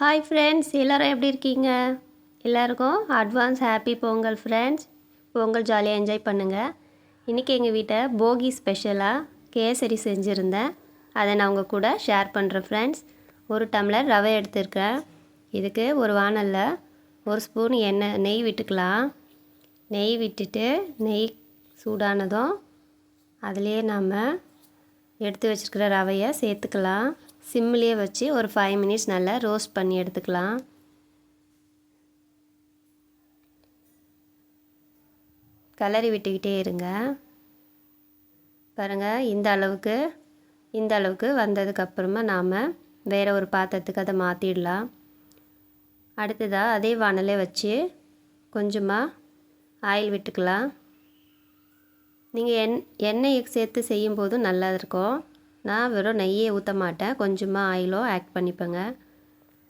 Hi friends எல்லோரும் எப்படி இருக்கீங்க? எல்லாருக்கும் advance happy Pongal friends Pongal ஜாலியாக என்ஜாய் பண்ணுங்கள் இன்றைக்கி எங்கள் வீட்டை போகி ஸ்பெஷலாக கேசரி செஞ்சுருந்தேன். அதை நான் உங்கள் கூட ஷேர் பண்ணுறேன் ஃப்ரெண்ட்ஸ் ஒரு டம்ளர் ரவை எடுத்திருக்கேன். இதுக்கு ஒரு வானலில் ஒரு ஸ்பூன் எண்ணெய் நெய் விட்டுக்கலாம். நெய் விட்டுட்டு நெய் சூடானதும் அதுலேயே நாம் எடுத்து வச்சுருக்கிற ரவையை சேர்த்துக்கலாம். சிம்லேயே வச்சு ஒரு ஃபைவ் மினிட்ஸ் நல்லா ரோஸ்ட் பண்ணி எடுத்துக்கலாம். கலரி விட்டுக்கிட்டே இருங்க. பாருங்கள் இந்த அளவுக்கு இந்த அளவுக்கு வந்ததுக்கப்புறமா நாம் வேறு ஒரு பாத்திரத்துக்கு அதை மாற்றிடலாம் அடுத்ததாக அதே வானலே வச்சு கொஞ்சமாக ஆயில் விட்டுக்கலாம். நீங்கள் எண் எண்ணெயை சேர்த்து செய்யும்போது நல்லா இருக்கும். நான் வெறும் நெய்யே ஊற்ற மாட்டேன். கொஞ்சமாக ஆயிலோ ஆட் பண்ணிப்பேங்க.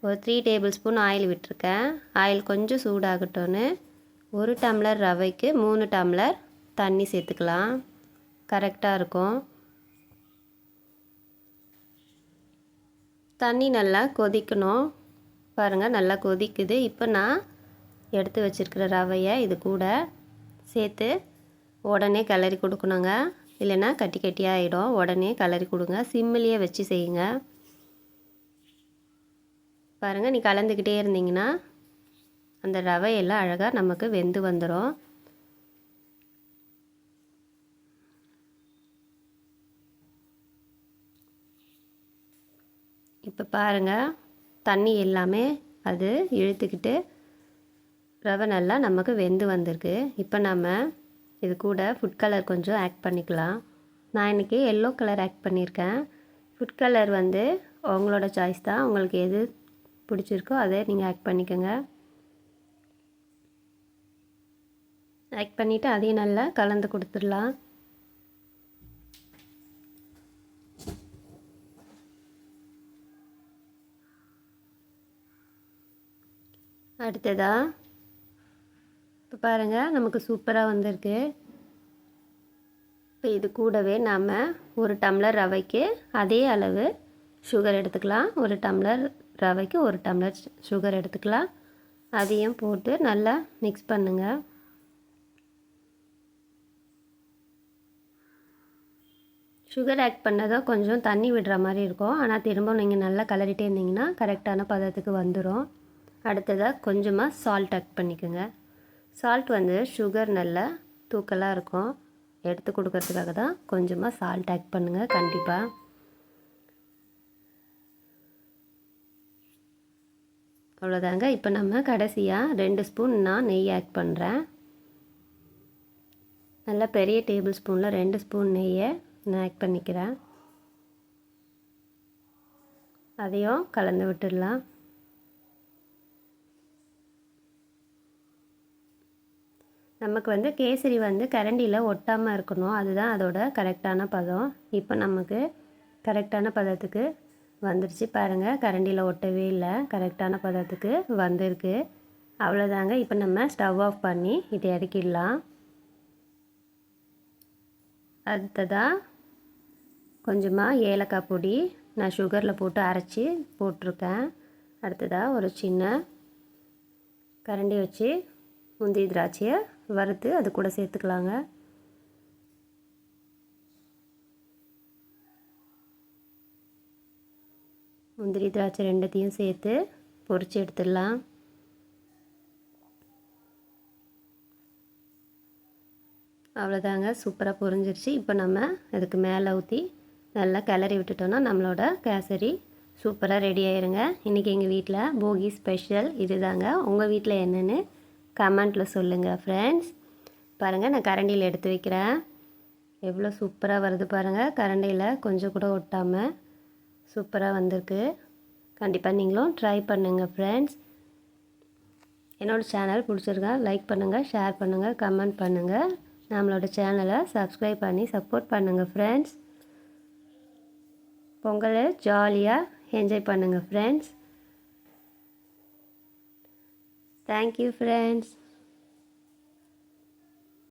ஒரு த்ரீ டேபிள் ஸ்பூன் ஆயில் விட்டுருக்கேன். ஆயில் கொஞ்சம் சூடாகட்டும்னு ஒரு டம்ளர் ரவைக்கு மூணு டம்ளர் தண்ணி சேர்த்துக்கலாம். கரெக்டாக இருக்கும். தண்ணி நல்லா கொதிக்கணும். பாருங்கள் நல்லா கொதிக்குது. இப்போ நான் எடுத்து வச்சுருக்கிற ரவையை இது கூட சேர்த்து உடனே கிளறி கொடுக்கணுங்க. இல்லைன்னா கட்டி கட்டியாக ஆகிடும் உடனே கிளறி கொடுங்க. சிம்மிலேயே வச்சு செய்யுங்க. பாருங்கள் நீ கலந்துக்கிட்டே இருந்தீங்கன்னா அந்த ரவையெல்லாம் அழகாக நமக்கு வெந்து வந்துடும் இப்போ பாருங்கள் தண்ணி எல்லாமே அது இழுத்துக்கிட்டு ரவை நல்லா நமக்கு வெந்து வந்திருக்கு. இப்போ நம்ம இது கூட ஃபுட் கலர் கொஞ்சம் ஆட் பண்ணிக்கலாம். நான் இன்றைக்கி எல்லோ கலர் ஆட் பண்ணியிருக்கேன். ஃபுட் கலர் வந்து உங்களோட சாய்ஸ் தான். உங்களுக்கு எது பிடிச்சிருக்கோ அதை நீங்கள் ஆட் பண்ணிக்கோங்க. ஆட் பண்ணிவிட்டு அதையும் நல்லா கலந்து கொடுத்துடலாம். அடுத்ததாக இப்போ பாருங்கள் நமக்கு சூப்பராக வந்திருக்கு. இப்போ இது கூடவே நாம் ஒரு டம்ளர் ரவைக்கு அதே அளவு சுகர் எடுத்துக்கலாம். ஒரு டம்ளர் ரவைக்கு ஒரு டம்ளர் சுகர் எடுத்துக்கலாம். அதையும் போட்டு நல்லா மிக்ஸ் பண்ணுங்கள் சுகர் ஆட் பண்ணதாக கொஞ்சம் தண்ணி விடுற மாதிரி இருக்கும். ஆனால் திரும்ப நீங்கள் நல்லா கலரிட்டே இருந்தீங்கன்னா கரெக்டான பதத்துக்கு வந்துடும் அடுத்ததாக கொஞ்சமாக சால்ட் ஆட் பண்ணிக்கோங்க. சால்ட் வந்து சுகர் நல்லா தூக்கலாக இருக்கும். எடுத்து கொடுக்கறதுக்காக தான் கொஞ்சமாக சால்ட் ஆட் பண்ணுங்கள் கண்டிப்பாக அவ்வளோதாங்க இப்போ நம்ம கடைசியாக ரெண்டு ஸ்பூன் நான் நெய் ஆட் பண்ணுறேன் நல்லா பெரிய டேபிள் ஸ்பூனில் ரெண்டு ஸ்பூன் நெய்யை நான் ஆட் பண்ணிக்கிறேன். அதையும் கலந்து விட்டுடலாம். நமக்கு வந்து கேசரி வந்து கரண்டியில் ஒட்டாமல் இருக்கணும். அதுதான் அதோட கரெக்டான பதம். இப்போ நமக்கு கரெக்டான பதத்துக்கு வந்துருச்சு. பாருங்கள் கரண்டியில் ஒட்டவே இல்லை. கரெக்டான பதத்துக்கு வந்திருக்கு. அவ்வளோதாங்க இப்போ நம்ம ஸ்டவ் ஆஃப் பண்ணி இதை இறக்கிடலாம். அடுத்ததாக கொஞ்சமாக ஏலக்காய் பொடி நான் சுகரில் போட்டு அரைச்சி போட்டிருக்கேன். அடுத்ததாக ஒரு சின்ன கரண்டி வச்சு முந்திரி திராட்சையை வறுத்து அது கூட சேர்த்துக்கலாங்க. முந்திரி திராட்சை ரெண்டத்தையும் சேர்த்து பொறிச்சு எடுத்துடலாம். அவ்வளோதாங்க சூப்பராக பொரிஞ்சிருச்சு. இப்போ நம்ம அதுக்கு மேலே ஊற்றி நல்லா கிளறி விட்டுட்டோன்னா நம்மளோட கேசரி சூப்பராக ரெடி ஆயிருங்க. இன்றைக்கி எங்கள் வீட்டில் போகி ஸ்பெஷல் இதுதாங்க. உங்கள் வீட்டில் என்னென்னு கமெண்ட்டில் சொல்லுங்கள் ஃப்ரெண்ட்ஸ் பாருங்கள் நான் கரண்டியில் எடுத்து வைக்கிறேன். எவ்வளோ சூப்பராக வருது பாருங்கள் கரண்டியில் கொஞ்சம் கூட ஒட்டாமல் சூப்பராக வந்திருக்கு. கண்டிப்பாக நீங்களும் ட்ரை பண்ணுங்கள் ஃப்ரெண்ட்ஸ் என்னோடய சேனல் பிடிச்சிருக்கா லைக் பண்ணுங்கள் ஷேர் பண்ணுங்கள் கமெண்ட் பண்ணுங்கள் நம்மளோட சேனலை சப்ஸ்கிரைப் பண்ணி சப்போர்ட் பண்ணுங்கள் ஃப்ரெண்ட்ஸ் பொங்கலை ஜாலியாக என்ஜாய் பண்ணுங்கள் ஃப்ரெண்ட்ஸ் தேங்க்யூ ஃப்ரெண்ட்ஸ்